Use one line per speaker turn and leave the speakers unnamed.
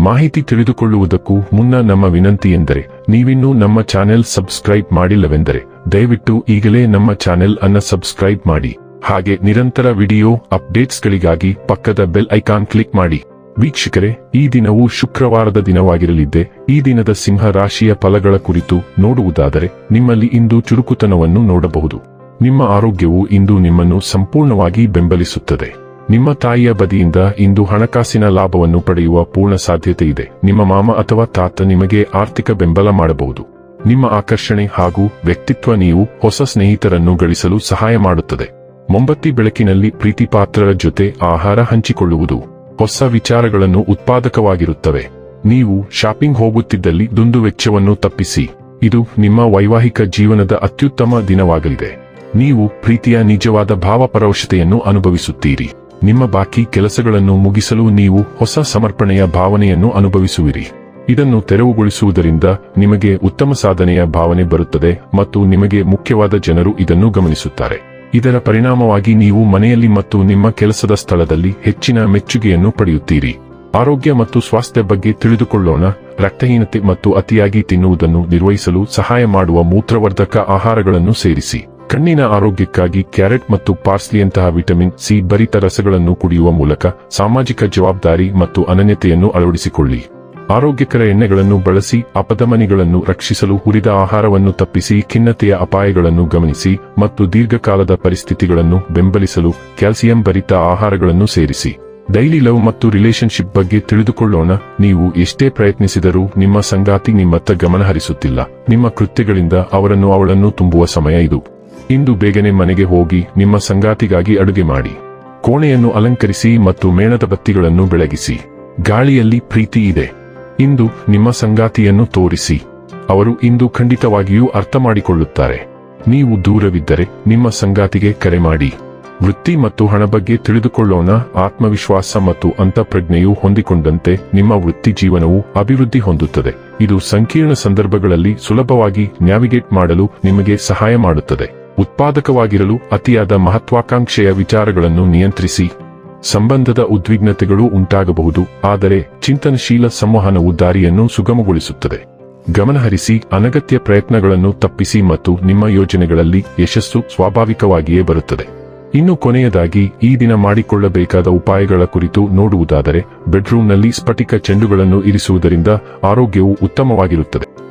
ಮಾಹಿತಿ ತಿಳಿದುಕೊಳ್ಳುವುದಕ್ಕೂ ಮುನ್ನ ನಮ್ಮ ವಿನಂತಿ ಎಂದರೆ, ನೀವಿನ್ನೂ ನಮ್ಮ ಚಾನೆಲ್ ಸಬ್ಸ್ಕ್ರೈಬ್ ಮಾಡಿಲ್ಲವೆಂದರೆ, ದಯವಿಟ್ಟು ಈಗಲೇ ನಮ್ಮ ಚಾನೆಲ್ ಅನ್ನ ಸಬ್ಸ್ಕ್ರೈಬ್ ಮಾಡಿ. ಹಾಗೆ ನಿರಂತರ ವಿಡಿಯೋ ಅಪ್ಡೇಟ್ಸ್ಗಳಿಗಾಗಿ ಪಕ್ಕದ ಬೆಲ್ ಐಕಾನ್ ಕ್ಲಿಕ್ ಮಾಡಿ. ವೀಕ್ಷಕರೇ, ಈ ದಿನವು ಶುಕ್ರವಾರದ ದಿನವಾಗಿರಲಿದ್ದೆ. ಈ ದಿನದ ಸಿಂಹ ರಾಶಿಯ ಫಲಗಳ ಕುರಿತು ನೋಡುವುದಾದರೆ, ನಿಮ್ಮಲ್ಲಿ ಇಂದು ಚುರುಕುತನವನ್ನು ನೋಡಬಹುದು. ನಿಮ್ಮ ಆರೋಗ್ಯವು ಇಂದು ನಿಮ್ಮನ್ನು ಸಂಪೂರ್ಣವಾಗಿ ಬೆಂಬಲಿಸುತ್ತದೆ. ನಿಮ್ಮ ತಾಯಿಯ ಬದಿಯಿಂದ ಇಂದು ಹಣಕಾಸಿನ ಲಾಭವನ್ನು ಪಡೆಯುವ ಪೂರ್ಣ ಸಾಧ್ಯತೆ ಇದೆ ನಿಮ್ಮ ಮಾಮ ಅಥವಾ ತಾತ ನಿಮಗೆ ಆರ್ಥಿಕ ಬೆಂಬಲ ಮಾಡಬಹುದು. ನಿಮ್ಮ ಆಕರ್ಷಣೆ ಹಾಗೂ ವ್ಯಕ್ತಿತ್ವ ನೀವು ಹೊಸ ಸ್ನೇಹಿತರನ್ನು ಗಳಿಸಲು ಸಹಾಯ ಮಾಡುತ್ತದೆ. ಮೊಂಬತ್ತಿ ಬೆಳಕಿನಲ್ಲಿ ಪ್ರೀತಿಪಾತ್ರರ ಜೊತೆ ಆಹಾರ ಹಂಚಿಕೊಳ್ಳುವುದು ಹೊಸ ವಿಚಾರಗಳನ್ನು ಉತ್ಪಾದಕವಾಗಿರುತ್ತವೆ. ನೀವು ಶಾಪಿಂಗ್ ಹೋಗುತ್ತಿದ್ದಲ್ಲಿ ದುಂದು ವೆಚ್ಚವನ್ನು ತಪ್ಪಿಸಿ. ಇದು ನಿಮ್ಮ ವೈವಾಹಿಕ ಜೀವನದ ಅತ್ಯುತ್ತಮ ದಿನವಾಗಲಿದೆ. ನೀವು ಪ್ರೀತಿಯ ನಿಜವಾದ ಭಾವಪರವಶತೆಯನ್ನು ಅನುಭವಿಸುತ್ತೀರಿ. ನಿಮ್ಮ ಬಾಕಿ ಕೆಲಸಗಳನ್ನು ಮುಗಿಸಲು ನೀವು ಹೊಸ ಸಮರ್ಪಣೆಯ ಭಾವನೆಯನ್ನು ಅನುಭವಿಸುವಿರಿ. ಇದನ್ನು ತೆರವುಗೊಳಿಸುವುದರಿಂದ ನಿಮಗೆ ಉತ್ತಮ ಸಾಧನೆಯ ಭಾವನೆ ಬರುತ್ತದೆ ಮತ್ತು ನಿಮಗೆ ಮುಖ್ಯವಾದ ಜನರು ಇದನ್ನು ಗಮನಿಸುತ್ತಾರೆ. ಇದರ ಪರಿಣಾಮವಾಗಿ ನೀವು ಮನೆಯಲ್ಲಿ ಮತ್ತು ನಿಮ್ಮ ಕೆಲಸದ ಸ್ಥಳದಲ್ಲಿ ಹೆಚ್ಚಿನ ಮೆಚ್ಚುಗೆಯನ್ನು ಪಡೆಯುತ್ತೀರಿ. ಆರೋಗ್ಯ ಮತ್ತು ಸ್ವಾಸ್ಥ್ಯ ಬಗ್ಗೆ ತಿಳಿದುಕೊಳ್ಳೋಣ. ರಕ್ತಹೀನತೆ ಮತ್ತು ಅತಿಯಾಗಿ ತಿನ್ನುವುದನ್ನು ನಿರ್ವಹಿಸಲು ಸಹಾಯ ಮಾಡುವ ಮೂತ್ರವರ್ಧಕ ಆಹಾರಗಳನ್ನು ಸೇರಿಸಿ. ಕಣ್ಣಿನ ಆರೋಗ್ಯಕ್ಕಾಗಿ ಕ್ಯಾರೆಟ್ ಮತ್ತು ಪಾರ್ಸ್ಲಿಯಂತಹ ವಿಟಮಿನ್ ಸಿ ಭರಿತ ರಸಗಳನ್ನು ಕುಡಿಯುವ ಮೂಲಕ ಸಾಮಾಜಿಕ ಜವಾಬ್ದಾರಿ ಮತ್ತು ಅನನ್ಯತೆಯನ್ನು ಅಳವಡಿಸಿಕೊಳ್ಳಿ. ಆರೋಗ್ಯಕರ ಎಣ್ಣೆಗಳನ್ನು ಬಳಸಿ ಅಪಧಮನಿಗಳನ್ನು ರಕ್ಷಿಸಲು ಹುರಿದ ಆಹಾರವನ್ನು ತಪ್ಪಿಸಿ ಖಿನ್ನತೆಯ ಅಪಾಯಗಳನ್ನು ಗಮನಿಸಿ ಮತ್ತು ದೀರ್ಘಕಾಲದ ಪರಿಸ್ಥಿತಿಗಳನ್ನು ಬೆಂಬಲಿಸಲು ಕ್ಯಾಲ್ಸಿಯಂ ಭರಿತ ಆಹಾರಗಳನ್ನು ಸೇರಿಸಿ. ಡೈಲಿ ಲವ್ ಮತ್ತು ರಿಲೇಶನ್ಶಿಪ್ ಬಗ್ಗೆ ತಿಳಿದುಕೊಳ್ಳೋಣ. ನೀವು ಎಷ್ಟೇ ಪ್ರಯತ್ನಿಸಿದರೂ ನಿಮ್ಮ ಸಂಗಾತಿ ನಿಮ್ಮತ್ತ ಗಮನ ಹರಿಸುತ್ತಿಲ್ಲ ನಿಮ್ಮ ಕೃತ್ಯಗಳಿಂದ ಅವರನ್ನು ಅವಳನ್ನು ತುಂಬುವ ಸಮಯ ಇದು. ಇಂದು ಬೇಗನೆ ಮನೆಗೆ ಹೋಗಿ ನಿಮ್ಮ ಸಂಗಾತಿಗಾಗಿ ಅಡುಗೆ ಮಾಡಿ. ಕೋಣೆಯನ್ನು ಅಲಂಕರಿಸಿ ಮತ್ತು ಮೇಣದ ಬತ್ತಿಗಳನ್ನು ಬೆಳಗಿಸಿ. ಗಾಳಿಯಲ್ಲಿ ಪ್ರೀತಿ ಇದೆ. ಇಂದು ನಿಮ್ಮ ಸಂಗಾತಿಯನ್ನು ತೋರಿಸಿ. ಅವರು ಇಂದು ಖಂಡಿತವಾಗಿಯೂ ಅರ್ಥ ಮಾಡಿಕೊಳ್ಳುತ್ತಾರೆ ನೀವು ದೂರವಿದ್ದರೆ ನಿಮ್ಮ ಸಂಗಾತಿಗೆ ಕರೆ ಮಾಡಿ. ವೃತ್ತಿ ಮತ್ತು ಹಣ ಬಗ್ಗೆ ತಿಳಿದುಕೊಳ್ಳೋಣ. ಆತ್ಮವಿಶ್ವಾಸ ಮತ್ತು ಅಂತಃಪ್ರಜ್ಞೆಯು ಹೊಂದಿಕೊಂಡಂತೆ ನಿಮ್ಮ ವೃತ್ತಿ ಜೀವನವು ಅಭಿವೃದ್ಧಿ ಹೊಂದುತ್ತದೆ. ಇದು ಸಂಕೀರ್ಣ ಸಂದರ್ಭಗಳಲ್ಲಿ ಸುಲಭವಾಗಿ ನ್ಯಾವಿಗೇಟ್ ಮಾಡಲು ನಿಮಗೆ ಸಹಾಯ ಮಾಡುತ್ತದೆ. ಉತ್ಪಾದಕವಾಗಿರಲು ಅತಿಯಾದ ಮಹತ್ವಾಕಾಂಕ್ಷೆಯ ವಿಚಾರಗಳನ್ನು ನಿಯಂತ್ರಿಸಿ ಸಂಬಂಧದ ಉದ್ವಿಗ್ನತೆಗಳು ಉಂಟಾಗಬಹುದು, ಆದರೆ ಚಿಂತನಶೀಲ ಸಂವಹನವು ದಾರಿಯನ್ನು ಸುಗಮಗೊಳಿಸುತ್ತದೆ. ಗಮನಹರಿಸಿ, ಅನಗತ್ಯ ಪ್ರಯತ್ನಗಳನ್ನು ತಪ್ಪಿಸಿ ಮತ್ತು ನಿಮ್ಮ ಯೋಜನೆಗಳಲ್ಲಿ ಯಶಸ್ಸು ಸ್ವಾಭಾವಿಕವಾಗಿಯೇ ಬರುತ್ತದೆ. ಇನ್ನು ಕೊನೆಯದಾಗಿ, ಈ ದಿನ ಮಾಡಿಕೊಳ್ಳಬೇಕಾದ ಉಪಾಯಗಳ ಕುರಿತು ನೋಡುವುದಾದರೆ, ಬೆಡ್ರೂಮ್ನಲ್ಲಿ ಸ್ಫಟಿಕ ಚೆಂಡುಗಳನ್ನು ಇರಿಸುವುದರಿಂದ ಆರೋಗ್ಯವು ಉತ್ತಮವಾಗಿರುತ್ತದೆ.